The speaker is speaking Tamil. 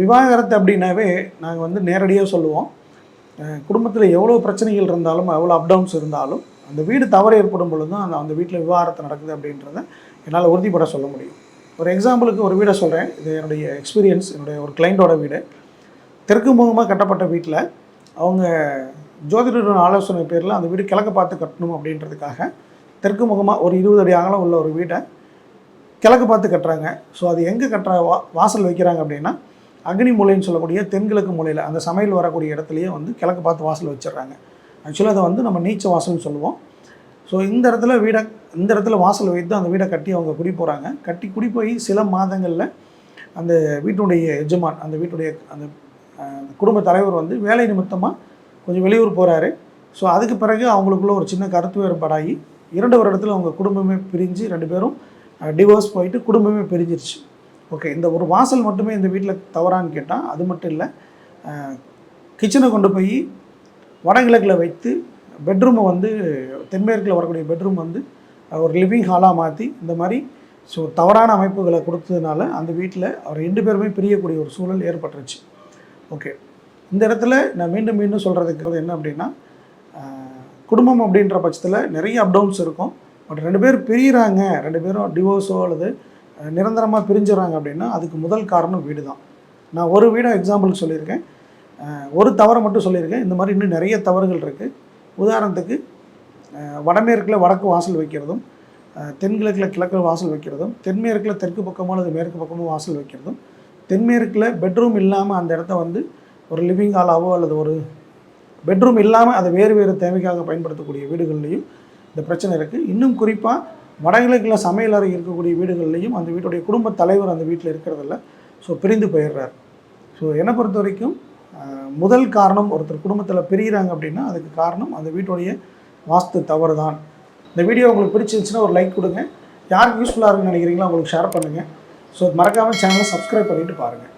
விவாகரத்து அப்படின்னாவே நாங்கள் வந்து நேரடியாக சொல்லுவோம். குடும்பத்தில் எவ்வளோ பிரச்சனைகள் இருந்தாலும் எவ்வளோ அப்டவுன்ஸ் இருந்தாலும் அந்த வீடு தவறு ஏற்படும் பொழுதும் அந்த அந்த வீட்டில் விவாகரத்து நடக்குது அப்படின்றத என்னால் உறுதிப்பட சொல்ல முடியும். ஒரு எக்ஸாம்பிளுக்கு ஒரு வீடை சொல்கிறேன் இது என்னுடைய எக்ஸ்பீரியன்ஸ் என்னுடைய ஒரு கிளைண்ட்டோட வீடு. தெற்கு முகமாக கட்டப்பட்ட வீட்டில் அவங்க ஜோதிடர் ஆலோசனை பேரில் அந்த வீடு கிழக்க பார்த்து கட்டணும் அப்படின்றதுக்காக தெற்கு முகமாக ஒரு இருபது அடி அகலம் உள்ள ஒரு வீட்டை கிழக்கு பார்த்து கட்டுறாங்க. ஸோ அது எங்கே கட்டுற வா வாசல் வைக்கிறாங்க அப்படின்னா அக்னி மூலைன்னு சொல்லக்கூடிய தென்கிழக்கு மூலையில் அந்த சமையல் வரக்கூடிய இடத்துலையே வந்து கிழக்கு பார்த்து வாசல் வச்சிடுறாங்க. ஆக்சுவலாக அதை வந்து நம்ம நீச்ச வாசல்னு சொல்லுவோம். ஸோ இந்த இடத்துல வீடை இந்த இடத்துல வாசல் வைத்து அந்த வீடை கட்டி அவங்க குடி போகிறாங்க கட்டி குடி போய் சில மாதங்களில் அந்த வீட்டுடைய எஜமான் அந்த வீட்டுடைய அந்த குடும்ப தலைவர் வந்து வேலை நிமித்தமாக கொஞ்சம் வெளியூர் போகிறாரு ஸோ அதுக்கு பிறகு அவங்களுக்குள்ள ஒரு சின்ன கருத்து வேறுபாடாகி இரண்டு வருடத்தில் அவங்க குடும்பமே பிரிஞ்சு ரெண்டு பேரும் டிவோர்ஸ் போயிட்டு குடும்பமே பிரிஞ்சிருச்சு. ஓகே இந்த ஒரு வாசல் மட்டுமே இந்த வீட்டில் தவறான்னு கேட்டால் அது மட்டும் இல்லை கிச்சனை கொண்டு போய் வடகிழக்கில் வைத்து பெட்ரூமை வந்து தென்மேற்கில் வரக்கூடிய பெட்ரூம் வந்து ஒரு லிவிங் ஹாலாக மாற்றி இந்த மாதிரி ஸோ தவறான அமைப்புகளை கொடுத்ததுனால அந்த வீட்டில் அவர் ரெண்டு பேருமே பிரியக்கூடிய ஒரு சூழல் ஏற்பட்டுருச்சு. ஓகே இந்த இடத்துல நான் மீண்டும் மீண்டும் சொல்கிறதுக்கு என்ன அப்படின்னா குடும்பம் அப்படின்ற பட்சத்தில் நிறைய அப்டவுன்ஸ் இருக்கும். பட் ரெண்டு பேர் பிரியிறாங்க. ரெண்டு பேரும் டிவோர்ஸோ அல்லது நிரந்தரமாக பிரிஞ்சுறாங்க அப்படின்னா அதுக்கு முதல் காரணம் வீடு தான் நான் ஒரு வீடை எக்ஸாம்பிளுக்கு சொல்லியிருக்கேன். ஒரு தவறை மட்டும் சொல்லியிருக்கேன். இந்த மாதிரி இன்னும் நிறைய தவறுகள் இருக்குது உதாரணத்துக்கு வடமேற்கில் வடக்கு வாசல் வைக்கிறதும் தென்கிழக்கில் கிழக்கு வாசல் வைக்கிறதும் தென்மேற்கில் தெற்கு பக்கமோ அல்லது மேற்கு பக்கமோ வாசல் வைக்கிறதும் தென்மேற்கில் பெட்ரூம் இல்லாமல் அந்த இடத்த வந்து ஒரு லிவிங் ஹாலாவோ அல்லது ஒரு பெட்ரூம் இல்லாமல் அதை வேறு வேறு தேவைக்காக பயன்படுத்தக்கூடிய வீடுகள்லேயும் இந்த பிரச்சனை இருக்குது இன்னும் குறிப்பாக வடகிழக்கில் சமையல் அறை இருக்கக்கூடிய வீடுகள்லையும் அந்த வீட்டுடைய குடும்ப தலைவர் அந்த வீட்டில் இருக்கிறதில்ல. ஸோ பிரிந்து போயிடுறார். ஸோ என்னை பொறுத்த வரைக்கும் முதல் காரணம் ஒருத்தர் குடும்பத்தில் பிரிகிறாங்க அப்படின்னா அதுக்கு காரணம் அந்த வீட்டுடைய வாஸ்து தவறு தான் இந்த வீடியோ உங்களுக்கு பிடிச்சிருந்துச்சுன்னா ஒரு லைக் கொடுங்க. யாருக்கு யூஸ்ஃபுல்லாக இருக்குன்னு நினைக்கிறீங்களோ அவங்களுக்கு ஷேர் பண்ணுங்கள் ஸோ மறக்காமல் சேனலை சப்ஸ்கிரைப் பண்ணிவிட்டு பாருங்கள்